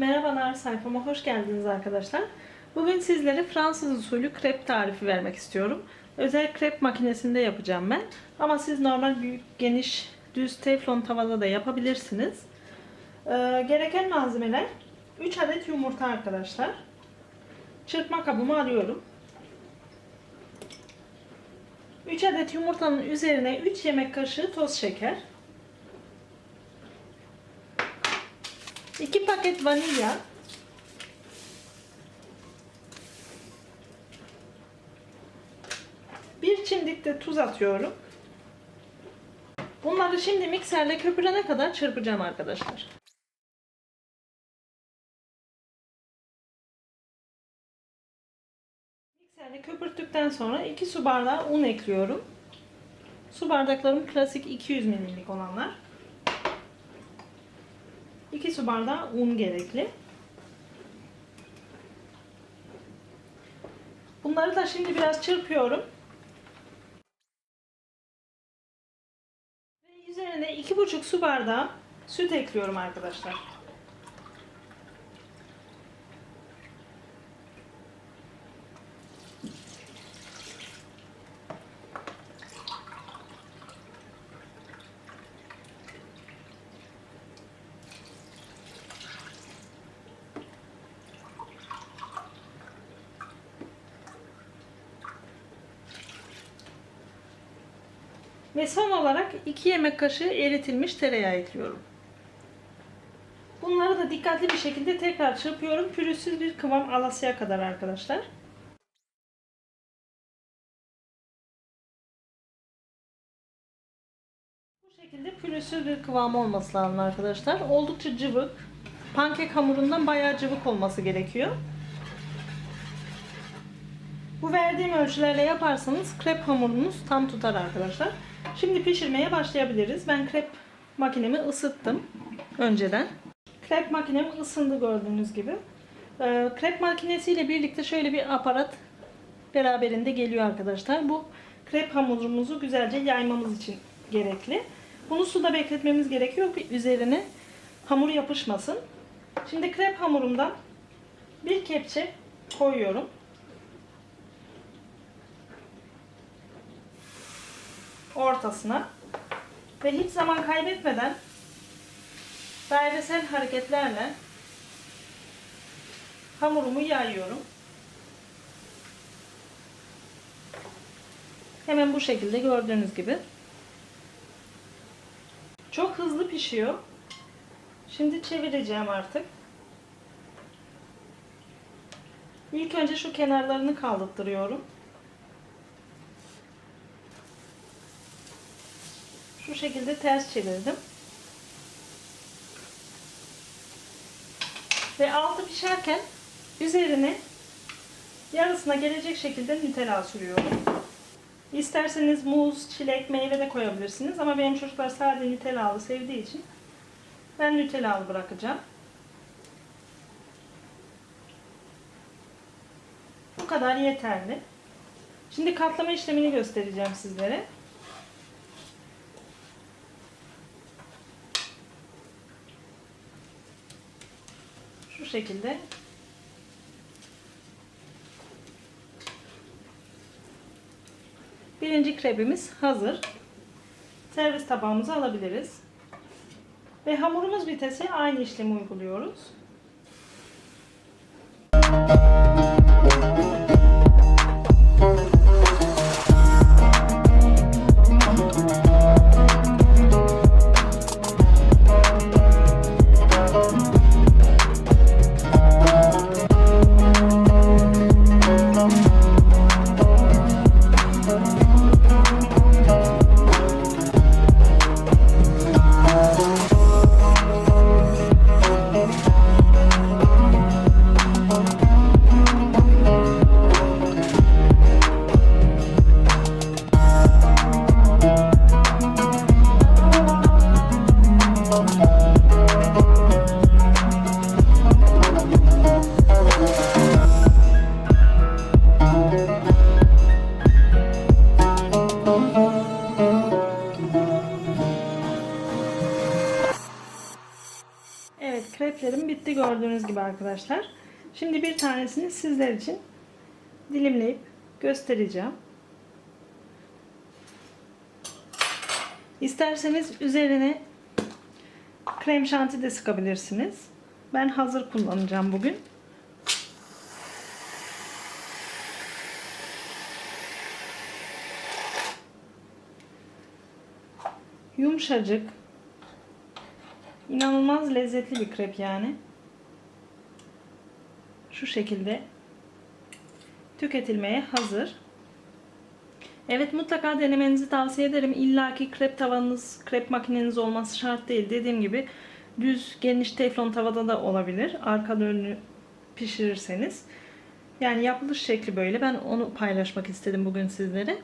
Merhabalar sayfama hoş geldiniz arkadaşlar. Bugün sizlere Fransız usulü krep tarifi vermek istiyorum. Özel krep makinesinde yapacağım ben. Ama siz normal büyük, geniş, düz teflon tavada da yapabilirsiniz. Ee, gereken malzemeler 3 adet yumurta arkadaşlar. Çırpma kabımı alıyorum. 3 adet yumurtanın üzerine 3 yemek kaşığı toz şeker. 2 paket vanilya. Bir çimdik de tuz atıyorum. Bunları şimdi mikserle köpürene kadar çırpacağım arkadaşlar. Mikserle köpürttükten sonra 2 su bardağı un ekliyorum. Su bardaklarım klasik 200 ml'lik olanlar. 2 su bardağı un gerekli. Bunları da şimdi biraz çırpıyorum. Ve üzerine 2,5 su bardağı süt ekliyorum arkadaşlar. Ve son olarak 2 yemek kaşığı eritilmiş tereyağı ekliyorum. Bunları da dikkatli bir şekilde tekrar çırpıyorum. Pürüzsüz bir kıvam alasıya kadar arkadaşlar. Bu şekilde pürüzsüz bir kıvam olması lazım arkadaşlar. Oldukça cıvık. Pankek hamurundan bayağı cıvık olması gerekiyor. Bu verdiğim ölçülerle yaparsanız krep hamurunuz tam tutar arkadaşlar. Şimdi pişirmeye başlayabiliriz. Ben krep makinemi ısıttım önceden. Krep makinem ısındı gördüğünüz gibi. Ee, krep makinesiyle birlikte şöyle bir aparat beraberinde geliyor arkadaşlar. Bu krep hamurumuzu güzelce yaymamız için gerekli. Bunu suda bekletmemiz gerekiyor ki üzerine hamur yapışmasın. Şimdi krep hamurumdan bir kepçe koyuyorum. Ortasına ve hiç zaman kaybetmeden dairesel hareketlerle hamurumu yayıyorum. Hemen bu şekilde gördüğünüz gibi. Çok hızlı pişiyor. Şimdi çevireceğim artık. İlk önce şu kenarlarını kaldırıyorum. Şekilde ters çevirdim. Ve altı pişerken üzerine yarısına gelecek şekilde Nutella sürüyorum. İsterseniz muz, çilek, meyve de koyabilirsiniz. Ama benim çocuklar sadece Nutella'lı sevdiği için ben Nutella'lı bırakacağım. Bu kadar yeterli. Şimdi katlama işlemini göstereceğim sizlere. Şekilde birinci krebimiz hazır. Servis tabağımıza alabiliriz. Ve hamurumuz bitesi aynı işlemi uyguluyoruz. Kreplerim bitti gördüğünüz gibi arkadaşlar. Şimdi bir tanesini sizler için dilimleyip göstereceğim. İsterseniz üzerine krem şanti de sıkabilirsiniz. Ben hazır kullanacağım bugün. Yumuşacık. İnanılmaz lezzetli bir krep yani. Şu şekilde tüketilmeye hazır. Evet mutlaka denemenizi tavsiye ederim. İlla ki krep tavanız, krep makineniz olması şart değil. Dediğim gibi düz geniş teflon tavada da olabilir. Arka önlü pişirirseniz. Yani yapılış şekli böyle. Ben onu paylaşmak istedim bugün sizlere.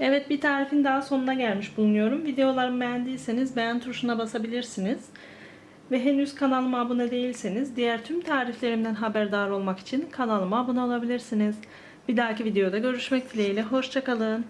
Evet bir tarifin daha sonuna gelmiş bulunuyorum. Videolarımı beğendiyseniz beğen tuşuna basabilirsiniz. Ve henüz kanalıma abone değilseniz diğer tüm tariflerimden haberdar olmak için kanalıma abone olabilirsiniz. Bir dahaki videoda görüşmek dileğiyle. Hoşçakalın.